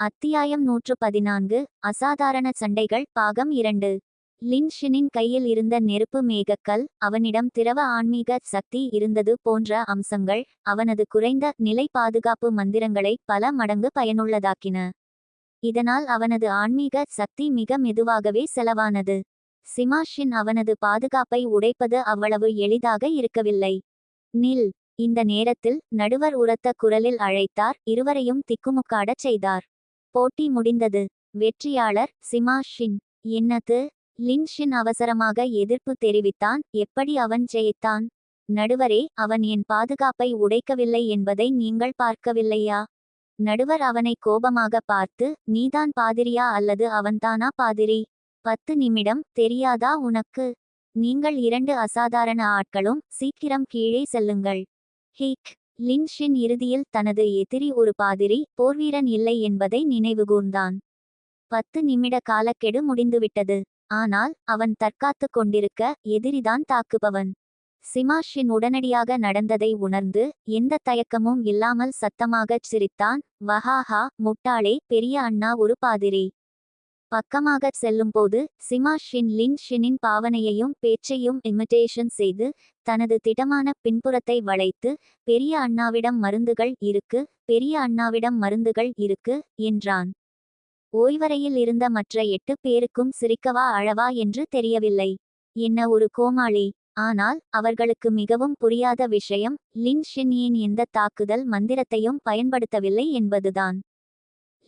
அத்தியாயம் நூற்று பதினான்கு அசாதாரண சண்டைகள் பாகம் இரண்டு. லின் ஷினின் கையில் இருந்த நெருப்பு மேகக்கல் அவனிடம் திரவ ஆன்மீக சக்தி இருந்தது போன்ற அம்சங்கள் அவனது குறைந்த நிலை பாதுகாப்பு மந்திரங்களை பல மடங்கு பயனுள்ளதாக்கின. இதனால் அவனது ஆன்மீக சக்தி மிக மெதுவாகவே செலவானது. சிமாஷின் அவனது பாதுகாப்பை உடைப்பது அவ்வளவு எளிதாக இருக்கவில்லை. நில் இந்த நேரத்தில் நடுவர் உரத்த குரலில் அழைத்தார் இருவரையும் திக்குமுக்காடச் செய்தார். போட்டி முடிந்தது. வெற்றியாளர் சிமா ஷின். என்னது? லின் ஷின் அவசரமாக எதிர்ப்பு தெரிவித்தான். எப்படி அவன் ஜெயித்தான்? நடுவரே அவன் என் பாதுகாப்பை உடைக்கவில்லை என்பதை நீங்கள் பார்க்கவில்லையா? நடுவர் அவனை கோபமாக பார்த்து நீதான் பாதிரியா அல்லது அவன்தானா பாதிரி? பத்து நிமிடம் தெரியாதா உனக்கு? நீங்கள் இரண்டு அசாதாரண ஆட்களும் சீக்கிரம் கீழே செல்லுங்கள். ஹீக். லின் ஷின் இறுதியில் தனது எதிரி ஒரு பாதிரி போர்வீரன் இல்லை என்பதை நினைவுகூர்ந்தான். பத்து நிமிட காலக்கெடு முடிந்துவிட்டது. ஆனால் அவன் தற்காத்துக் கொண்டிருக்க எதிரிதான் தாக்குபவன். சிமாஷின் உடனடியாக நடந்ததை உணர்ந்து எந்த தயக்கமும் இல்லாமல் சத்தமாகச் சிரித்தான். வஹாஹா முட்டாளே பெரிய அண்ணா ஒரு பாதிரி. பக்கமாகச் செல்லும்போது சிமா ஷின் லின் ஷினின் பாவனையையும் பேச்சையும் இமிட்டேஷன் செய்து தனது திடமான பின்புறத்தை வளைத்து பெரிய அண்ணாவிடம் மருந்துகள் இருக்கு பெரிய அண்ணாவிடம் மருந்துகள் இருக்கு என்றான். ஓய்வறையில் இருந்த மற்ற எட்டு பேருக்கும் சிரிக்கவா அழவா என்று தெரியவில்லை. என்ன ஒரு கோமாளி. ஆனால் அவர்களுக்கு மிகவும் புரியாத விஷயம் லின் ஷின் எந்த தாக்குதல் மந்திரத்தையும் பயன்படுத்தவில்லை என்பதுதான்.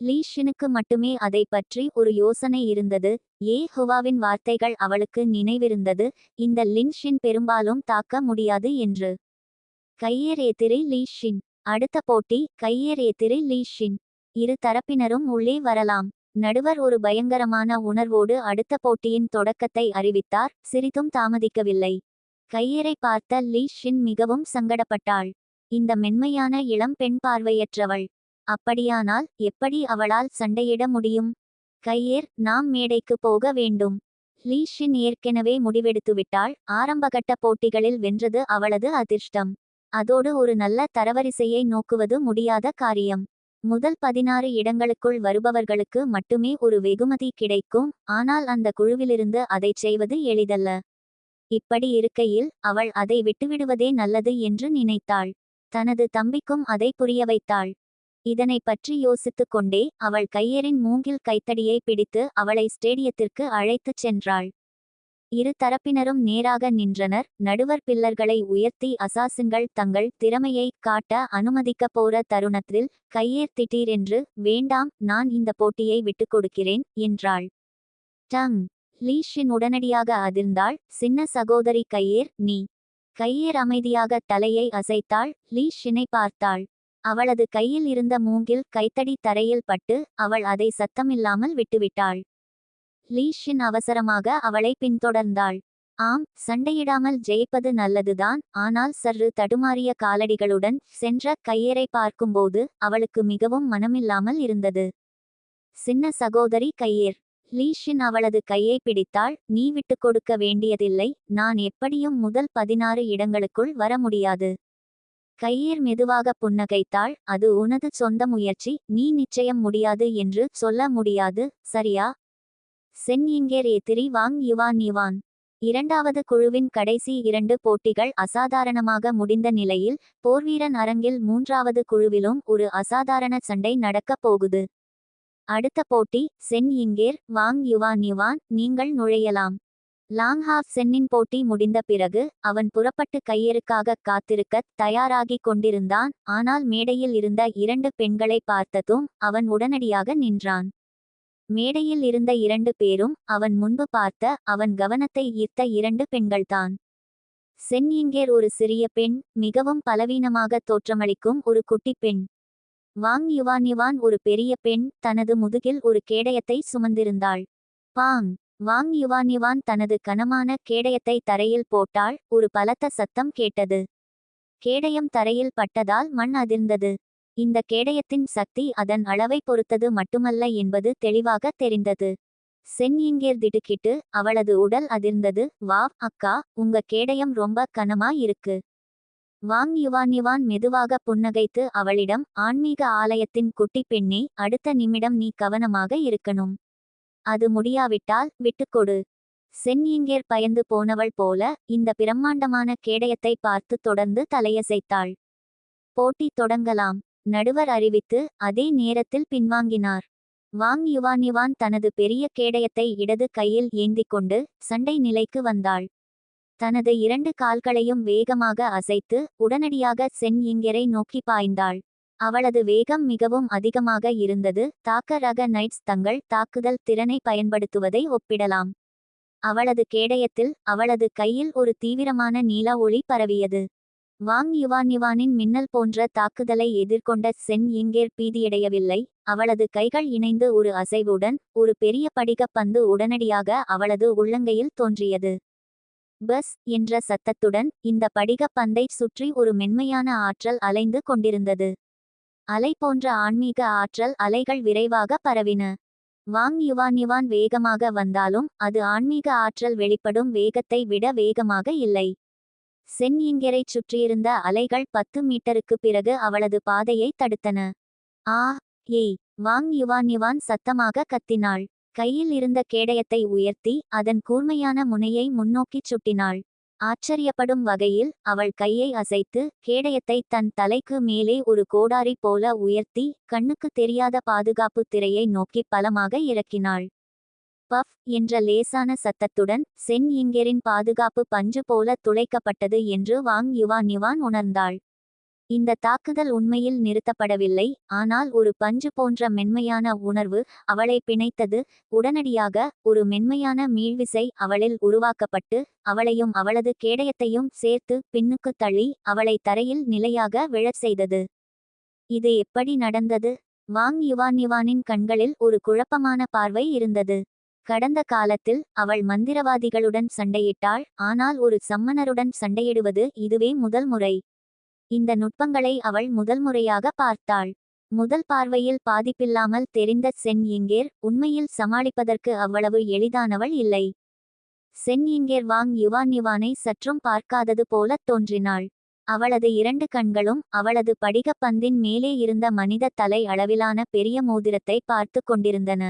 லீ ஷினுக்கு மட்டுமே அதை பற்றி ஒரு யோசனை இருந்தது. ஏ ஹுவாவின் வார்த்தைகள் அவளுக்கு நினைவிருந்தது. இந்த லின் ஷின் பெரும்பாலும் தாக்க முடியாது என்று. கையேறேத்திரி லீஷின். அடுத்த போட்டி கையேறேத்திரி லீஷின். லீ ஷின் இரு தரப்பினரும் உள்ளே வரலாம். நடுவர் ஒரு பயங்கரமான உணர்வோடு அடுத்த போட்டியின் தொடக்கத்தை அறிவித்தார். சிறிதும் தாமதிக்கவில்லை. கையரை பார்த்த லீ ஷின் மிகவும் சங்கடப்பட்டாள். இந்த மென்மையான இளம் பெண் பார்வையற்றவள். அப்படியானால் எப்படி அவளால் சண்டையிட முடியும்? கையேர் நாம் மேடைக்கு போக வேண்டும். லீ ஷின் ஏற்கனவே முடிவெடுத்துவிட்டாள் ஆரம்பகட்ட போட்டிகளில் வென்றது அவளது அதிர்ஷ்டம். அதோடு ஒரு நல்ல தரவரிசையை நோக்குவது முடியாத காரியம். முதல் பதினாறு இடங்களுக்குள் வருபவர்களுக்கு மட்டுமே ஒரு வெகுமதி கிடைக்கும். ஆனால் அந்த குழுவிலிருந்து அதைச் செய்வது எளிதல்ல. இப்படி இருக்கையில் அவள் அதை விட்டுவிடுவதே நல்லது என்று நினைத்தாள். தனது தம்பிக்கும் அதை புரிய வைத்தாள். இதனை பற்றி யோசித்துக் கொண்டே அவள் கையரின் மூங்கில் கைத்தடியை பிடித்து அவளை ஸ்டேடியத்திற்கு அழைத்துச் சென்றாள். இரு தரப்பினரும் நேராக நின்றனர். நடுவர் பில்லர்களை உயர்த்தி அசாசின்கள் தங்கள் திறமையை காட்ட அனுமதிக்கப் போற தருணத்தில் கையேர் திட்டீரென்று வேண்டாம் நான் இந்த போட்டியை விட்டுக் கொடுக்கிறேன் என்றாள். டங்! லீஷின் உடனடியாக அதிர்ந்தாள். சின்ன சகோதரி கையேர் நீ! கையேர் அமைதியாக தலையை அசைத்தாள். லீஷினை பார்த்தாள். அவளது கையில் இருந்த மூங்கில் கைத்தடி தரையில் பட்டு அவள் அதை சத்தமில்லாமல் விட்டுவிட்டாள். லீஷின் அவசரமாக அவளை பின்தொடர்ந்தாள். ஆம் சண்டையிடாமல் ஜெயிப்பது நல்லதுதான். ஆனால் சற்று தடுமாறிய காலடிகளுடன் சென்ற கையரை பார்க்கும்போது அவளுக்கு மிகவும் மனமில்லாமல் இருந்தது. சின்ன சகோதரி கையேர் லீஷின் அவளது கையை பிடித்தாள். நீ விட்டுக் கொடுக்க வேண்டியதில்லை. நான் எப்படியும் முதல் பதினாறு இடங்களுக்குள் வர முடியாது. கையீர் மெதுவாக புன்னகைத்தாள் அது உனது சொந்த முயற்சி நீ நிச்சயம் முடியாது என்று சொல்ல முடியாது சரியா? சென் இங்கேர் எதிரி வாங் யுவான் யுவான் இரண்டாவது குழுவின் கடைசி இரண்டு போட்டிகள் அசாதாரணமாக முடிந்த நிலையில் போர்வீரன் அரங்கில் மூன்றாவது குழுவிலும் ஒரு அசாதாரண சண்டை நடக்கப் போகுது. அடுத்த போட்டி சென் இங்கேர் வாங் யுவான் யுவான் நீங்கள் நுழையலாம். லாங் ஹாஃப் சென்னின் போட்டி முடிந்த பிறகு அவன் புறப்பட்டு கையெருக்காக காத்திருக்கத் தயாராகிக் கொண்டிருந்தான். ஆனால் மேடையில் இருந்த இரண்டு பெண்களை பார்த்ததும் அவன் உடனடியாக நின்றான். மேடையில் இருந்த இரண்டு பேரும் அவன் முன்பு பார்த்த அவன் கவனத்தை ஈர்த்த இரண்டு பெண்கள்தான். சென்னிங்கேர் ஒரு சிறிய பெண் மிகவும் பலவீனமாக தோற்றமளிக்கும் ஒரு குட்டி பெண். வாங் யுவான் யுவான் ஒரு பெரிய பெண் தனது முதுகில் ஒரு கேடயத்தை சுமந்திருந்தாள். பாங்! வாங் யுவான் யுவான் தனது கனமான கேடயத்தை தரையில் போட்டாள். ஒரு பலத்த சத்தம் கேட்டது. கேடயம் தரையில் பட்டதால் மண் அதிர்ந்தது. இந்த கேடயத்தின் சக்தி அதன் அளவை பொறுத்தது மட்டுமல்ல என்பது தெளிவாக தெரிந்தது. சென் இங்கேர் திடுக்கிட்டு அவளது உடல் அதிர்ந்தது. வாவ் அக்கா உங்க கேடயம் ரொம்ப கனமா இருக்கு வாங் யுவான் யுவான் மெதுவாக புன்னகைத்து அவளிடம் ஆன்மீக ஆலயத்தின் குட்டி பெண்ணே அடுத்த நிமிடம் நீ கவனமாக இருக்கணும். அது முடியாவிட்டால் விட்டுக்கொடு சென்யங்கேர் பயந்து போனவள் போல இந்த பிரம்மாண்டமான கேடயத்தை பார்த்து தொடர்ந்து தலையசைத்தாள். போட்டி தொடங்கலாம். நடுவர் அறிவித்து அதே நேரத்தில் பின்வாங்கினார். வாங் யுவான் யுவான் தனது பெரிய கேடயத்தை இடது கையில் ஏந்திக் கொண்டு சண்டை நிலைக்கு வந்தாள். தனது இரண்டு கால்களையும் வேகமாக அசைத்து உடனடியாக சென் இங்கரை நோக்கி பாய்ந்தாள். அவளது வேகம் மிகவும் அதிகமாக இருந்தது. தாக்க ரக நைட்ஸ் தங்கள் தாக்குதல் திறனை பயன்படுத்துவதை ஒப்பிடலாம். அவளது கேடயத்தில் அவளது கையில் ஒரு தீவிரமான நீல ஒளி பரவியது. வாங் யுவான் யுவானின் மின்னல் போன்ற தாக்குதலை எதிர்கொண்ட சென் இங்கேர் பீதியடையவில்லை. அவளது கைகள் இணைந்து ஒரு அசைவுடன் ஒரு பெரிய படிகப் பந்து உடனடியாக அவளது உள்ளங்கையில் தோன்றியது. பஸ் என்ற சத்தத்துடன் இந்த படிகப் பந்தை சுற்றி ஒரு மென்மையான ஆற்றல் அலைந்து கொண்டிருந்தது. அலை போன்ற ஆன்மீக ஆற்றல் அலைகள் விரைவாக பரவின. வாங் யுவான் யுவான் வேகமாக வந்தாலும் அது ஆன்மீக ஆற்றல் வெளிப்படும் வேகத்தை விட வேகமாக இல்லை. சென் சுற்றியிருந்த அலைகள் பத்து மீட்டருக்கு பிறகு அவளது பாதையை தடுத்தன. ஆ ஏய் வாங் யுவான் யுவான் சத்தமாக கத்தினாள். கையில் இருந்த கேடயத்தை உயர்த்தி அதன் கூர்மையான முனையை முன்னோக்கிச் சுட்டினாள். ஆச்சரியப்படும் வகையில் அவள் கையை அசைத்து கேடயத்தை தன் தலைக்கு மேலே ஒரு கோடாரி போல உயர்த்தி கண்ணுக்கு தெரியாத பாதுகாப்பு திரையை நோக்கி பலமாக இறக்கினாள். பஃப் என்ற லேசான சத்தத்துடன் சென் இங்கெரின் பாதுகாப்பு பஞ்சு போல துளைக்கப்பட்டது என்று வாங் யுவான் யுவான் உணர்ந்தாள். இந்த தாக்குதல் உண்மையில் நிறுத்தப்படவில்லை ஆனால் ஒரு பஞ்சு போன்ற மென்மையான உணர்வு அவளை பிணைத்தது. உடனடியாக ஒரு மென்மையான மீள்விசை அவளில் உருவாக்கப்பட்டு அவளையும் அவளது கேடயத்தையும் சேர்த்து பின்னுக்கு தள்ளி அவளை தரையில் நிலையாக விழச் செய்தது. இது எப்படி நடந்தது? வாங் யுவான் யுவானின் கண்களில் ஒரு குழப்பமான பார்வை இருந்தது. கடந்த காலத்தில் அவள் மந்திரவாதிகளுடன் சண்டையிட்டாள் ஆனால் ஒரு சம்மனருடன் சண்டையிடுவது இதுவே முதல் முறை. இந்த நுட்பங்களை அவள் முதல் முறையாக பார்த்தாள். முதல் பார்வையில் பாதிப்பில்லாமல் தெரிந்த சென் இங்கேர் உண்மையில் சமாளிப்பதற்கு அவ்வளவு எளிதானவள் இல்லை. சென் இங்கேர் வாங் யுவான் யுவானை சற்றும் பார்க்காதது போலத் தோன்றினாள். அவளது இரண்டு கண்களும் அவளது படிகப் பந்தின் மேலே இருந்த மனித தலை அளவிலான பெரிய மோதிரத்தை பார்த்து கொண்டிருந்தன.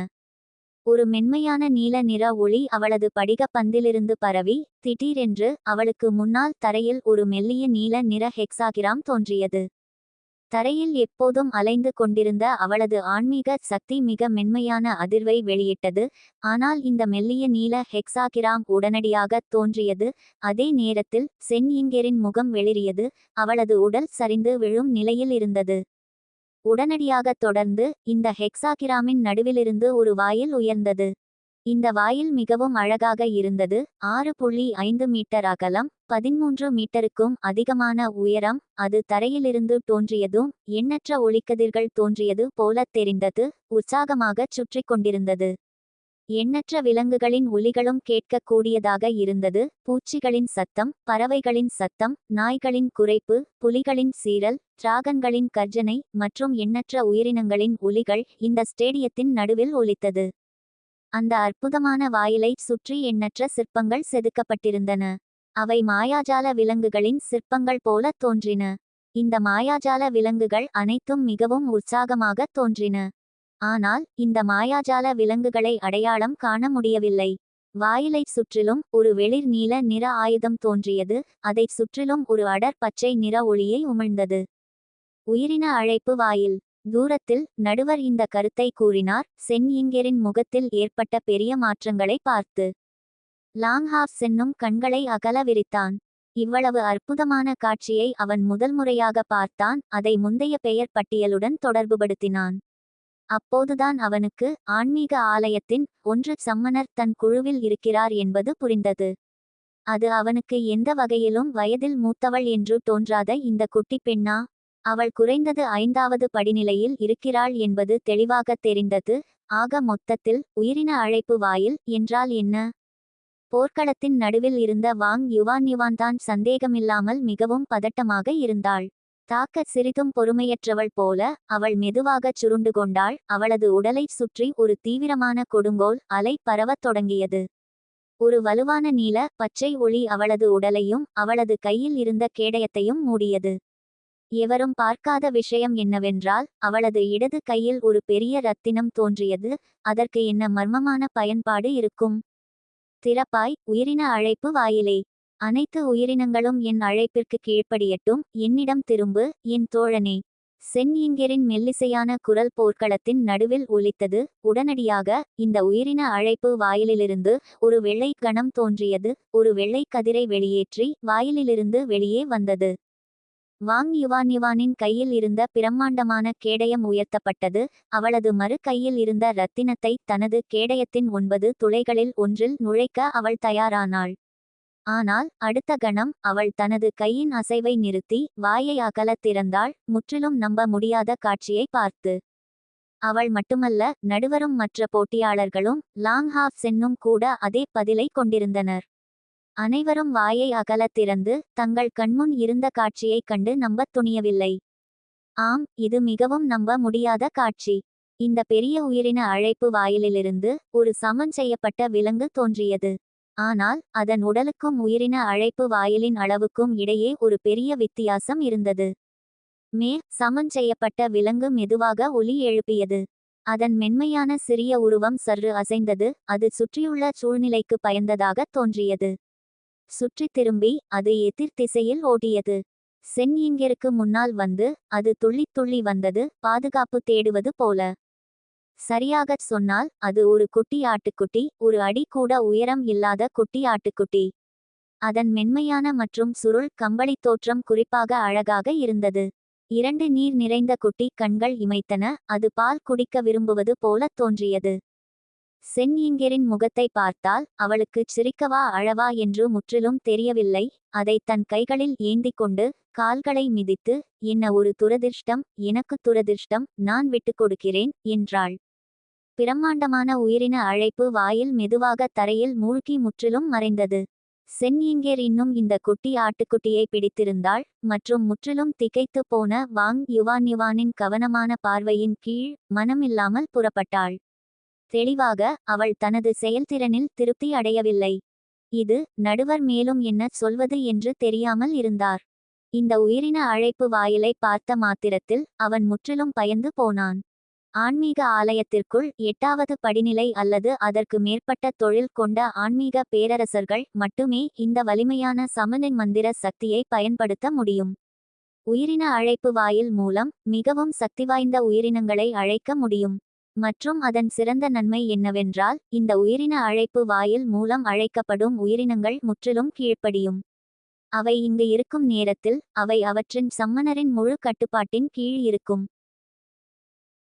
ஒரு மென்மையான நீல நிற ஒளி அவளது படிகப் பந்திலிருந்து பரவி திடீரென்று அவளுக்கு முன்னால் தரையில் ஒரு மெல்லிய நீல நிற ஹெக்ஸாகிராம் தோன்றியது. தரையில் எப்போதும் அலைந்து கொண்டிருந்த அவளது ஆன்மீக சக்தி மிக மென்மையான அதிர்வை வெளியிட்டது ஆனால் இந்த மெல்லிய நீல ஹெக்ஸாகிராம் உடனடியாக தோன்றியது அதே நேரத்தில் சென் முகம் வெளிரியது அவளது உடல் சரிந்து விழும் நிலையில் இருந்தது. உடனடியாக தொடர்ந்து இந்த ஹெக்ஸாகிராமின் நடுவிலிருந்து ஒரு வாயில் உயர்ந்தது. இந்த வாயில் மிகவும் அழகாக இருந்தது. ஆறு புள்ளி ஐந்து மீட்டர் அகலம் பதிமூன்று மீட்டருக்கும் அதிகமான உயரம் அது தரையிலிருந்து தோன்றியதும் எண்ணற்ற ஒளிக்கதிர்கள் தோன்றியது போலத் தெரிந்தது உற்சாகமாகச் சுற்றி கொண்டிருந்தது. எண்ணற்ற விலங்குகளின் ஒலிகளும் கேட்கக்கூடியதாக இருந்தது. பூச்சிகளின் சத்தம் பறவைகளின் சத்தம் நாய்களின் குறைப்பு புலிகளின் சீரல் டிராகன்களின் கர்ஜனை மற்றும் எண்ணற்ற உயிரினங்களின் ஒலிகள் இந்த ஸ்டேடியத்தின் நடுவில் ஒலித்தது. அந்த அற்புதமான வாயிலை சுற்றி எண்ணற்ற சிற்பங்கள் செதுக்கப்பட்டிருந்தன. அவை மாயாஜால விலங்குகளின் சிற்பங்கள் போல தோன்றின. இந்த மாயாஜால விலங்குகள் அனைத்தும் மிகவும் உற்சாகமாக தோன்றின. ஆனால் இந்த மாயாஜால விலங்குகளை அடையாளம் காண முடியவில்லை. வாயிலைச் சுற்றிலும் ஒரு வெளிர் நீல நிற ஆயுதம் தோன்றியது அதைச் சுற்றிலும் ஒரு அடர் பச்சை நிற ஒளியை உமிழ்ந்தது. உயிரின அழைப்பு வாயில். தூரத்தில் நடுவர் இந்த கருத்தை கூறினார் சென் முகத்தில் ஏற்பட்ட பெரிய மாற்றங்களை பார்த்து. லாங்ஹாஃப் சென்னும் கண்களை அகல விரித்தான். இவ்வளவு அற்புதமான காட்சியை அவன் முதல் முறையாக பார்த்தான் அதை முந்தைய பெயர் பட்டியலுடன் தொடர்புபடுத்தினான். அப்போதுதான் அவனுக்கு ஆன்மீக ஆலயத்தின் ஒன்று சம்மனர் தன் குழுவில் இருக்கிறார் என்பது புரிந்தது. அது அவனுக்கு எந்த வகையிலும் வயதில் மூத்தவள் என்று தோன்றாத இந்த குட்டி பெண்ணா அவள் குறைந்தது ஐந்தாவது படிநிலையில் இருக்கிறாள் என்பது தெளிவாக தெரிந்தது. ஆக மொத்தத்தில் உயிரின அழைப்பு வாயில் என்றால் என்ன? போர்க்களத்தின் நடுவில் இருந்த வாங் யுவான் யுவான் தான் சந்தேகமில்லாமல் மிகவும் பதட்டமாக இருந்தாள். தாக்க சிறிதும் பொறுமையற்றவள் போல அவள் மெதுவாகச் சுருண்டு கொண்டாள். அவளது உடலைச் சுற்றி ஒரு தீவிரமான கொடுங்கோல் அலை பரவத் தொடங்கியது. ஒரு வலுவான நீல பச்சை ஒளி அவளது உடலையும் அவளது கையில் இருந்த கேடயத்தையும் மூடியது. எவரும் பார்க்காத விஷயம் என்னவென்றால் அவளது இடது கையில் ஒரு பெரிய ரத்தினம் தோன்றியது. அதற்கு என்ன மர்மமான பயன்பாடு இருக்கும்? திறப்பாய் உயிரின அழைப்பு வாயிலே. அனைத்து உயிரினங்களும் என் அழைப்பிற்கு கீழ்ப்படியட்டும். என்னிடம் திரும்பு என் தோழனே. சென்யிங்கரின் மெல்லிசையான குரல் போர்க்களத்தின் நடுவில் ஒலித்தது. உடனடியாக இந்த உயிரின அழைப்பு வாயிலிலிருந்து ஒரு வெள்ளை கணம் தோன்றியது. ஒரு வெள்ளை கதிரை வெளியேற்றி வாயிலிலிருந்து வெளியே வந்தது. வாங் யுவான் யுவானின் கையில் இருந்த பிரம்மாண்டமான கேடயம் உயர்த்தப்பட்டது. அவளது மறு கையில் இருந்த ரத்தினத்தை தனது கேடயத்தின் ஒன்பது துளைகளில் ஒன்றில் நுழைக்க அவள் தயாரானாள். ஆனால் அடுத்த கணம் அவள் தனது கையின் அசைவை நிறுத்தி வாயை அகலத் திறந்தாள் முற்றிலும் நம்ப முடியாத காட்சியை பார்த்து. அவள் மட்டுமல்ல நடுவரும் மற்ற போட்டியாளர்களும் லாங் ஹாஃப் சென்னும் கூட அதே பதிலை கொண்டிருந்தனர். அனைவரும் வாயை அகலத் திறந்து தங்கள் கண்முன் இருந்த காட்சியைக் கண்டு நம்பத் துணியவில்லை. ஆம் இது மிகவும் நம்ப முடியாத காட்சி. இந்த பெரிய உயிரின அழைப்பு வாயிலிலிருந்து ஒரு சமன் செய்யப்பட்ட விலங்கு தோன்றியது. ஆனால் அதன் உடலுக்கும் உயிரின அழைப்பு வாயிலின் அளவுக்கும் இடையே ஒரு பெரிய வித்தியாசம் இருந்தது. மே சமன் செய்யப்பட்ட விலங்கு மெதுவாக ஒலி எழுப்பியது. அதன் மென்மையான சிறிய உருவம் சற்று அசைந்தது அது சுற்றியுள்ள சூழ்நிலைக்கு பயந்ததாகத் தோன்றியது. சுற்றித் திரும்பி அது எதிர் திசையில் ஓடியது. சென்யிங்கிற்கு முன்னால் வந்து அது துள்ளி துள்ளி வந்தது பாதுகாப்பு தேடுவது போல. சரியாகச் சொன்னால் அது ஒரு குட்டி ஆட்டுக்குட்டி ஒரு அடி கூட உயரம் இல்லாத குட்டி ஆட்டுக்குட்டி. அதன் மென்மையான மற்றும் சுருள் கம்பளி தோற்றம் குறிப்பாக அழகாக இருந்தது. இரண்டு நீர் நிறைந்த குட்டி கண்கள் இமைத்தன அது பால் குடிக்க விரும்புவது போலத் தோன்றியது. சென்யிங்கரின் முகத்தை பார்த்தால் அவளுக்குச் சிரிக்கவா அழவா என்று முற்றிலும் தெரியவில்லை. அதை தன் கைகளில் ஏந்திக் கொண்டு கால்களை மிதித்து என்ன ஒரு துரதிர்ஷ்டம் எனக்கு துரதிர்ஷ்டம் நான் விட்டுக் கொடுக்கிறேன் என்றாள். பிரம்மாண்டமான உயிரின அழைப்பு வாயில் மெதுவாக தரையில் மூழ்கி முற்றிலும் மறைந்தது. சென்யிங்கர் இன்னும் இந்த குட்டி ஆட்டுக்குட்டியை பிடித்திருந்தாள் மற்றும் முற்றிலும் திகைத்து போன வாங் யுவான் யுவானின் கவனமான பார்வையின் கீழ் மனமில்லாமல் புறப்பட்டாள். தெளிவாக அவள் தனது செயல்திறனில் திருப்தி அடையவில்லை. இது நடுவர் மேலும் என்ன சொல்வது என்று தெரியாமல் இருந்தார். இந்த உயிரின அழைப்பு வாயிலை பார்த்த மாத்திரத்தில் அவன் முற்றிலும் பயந்து போனான். ஆன்மீக ஆலயத்திற்குள் எட்டாவது படிநிலை அல்லது அதற்கு மேற்பட்ட தொழில் கொண்ட ஆன்மீக பேரரசர்கள் மட்டுமே இந்த வலிமையான சமநின் மந்திர சக்தியை பயன்படுத்த முடியும். உயிரின அழைப்பு வாயில் மூலம் மிகவும் சக்திவாய்ந்த உயிரினங்களை அழைக்க முடியும். மற்றும் அதன் சிறந்த நன்மை என்னவென்றால் இந்த உயிரின அழைப்பு வாயில் மூலம் அழைக்கப்படும் உயிரினங்கள் முற்றிலும் கீழ்ப்படியும். அவை இங்கு இருக்கும் நேரத்தில் அவை அவற்றின் சம்மனரின் முழு கட்டுப்பாட்டின் கீழ் இருக்கும்.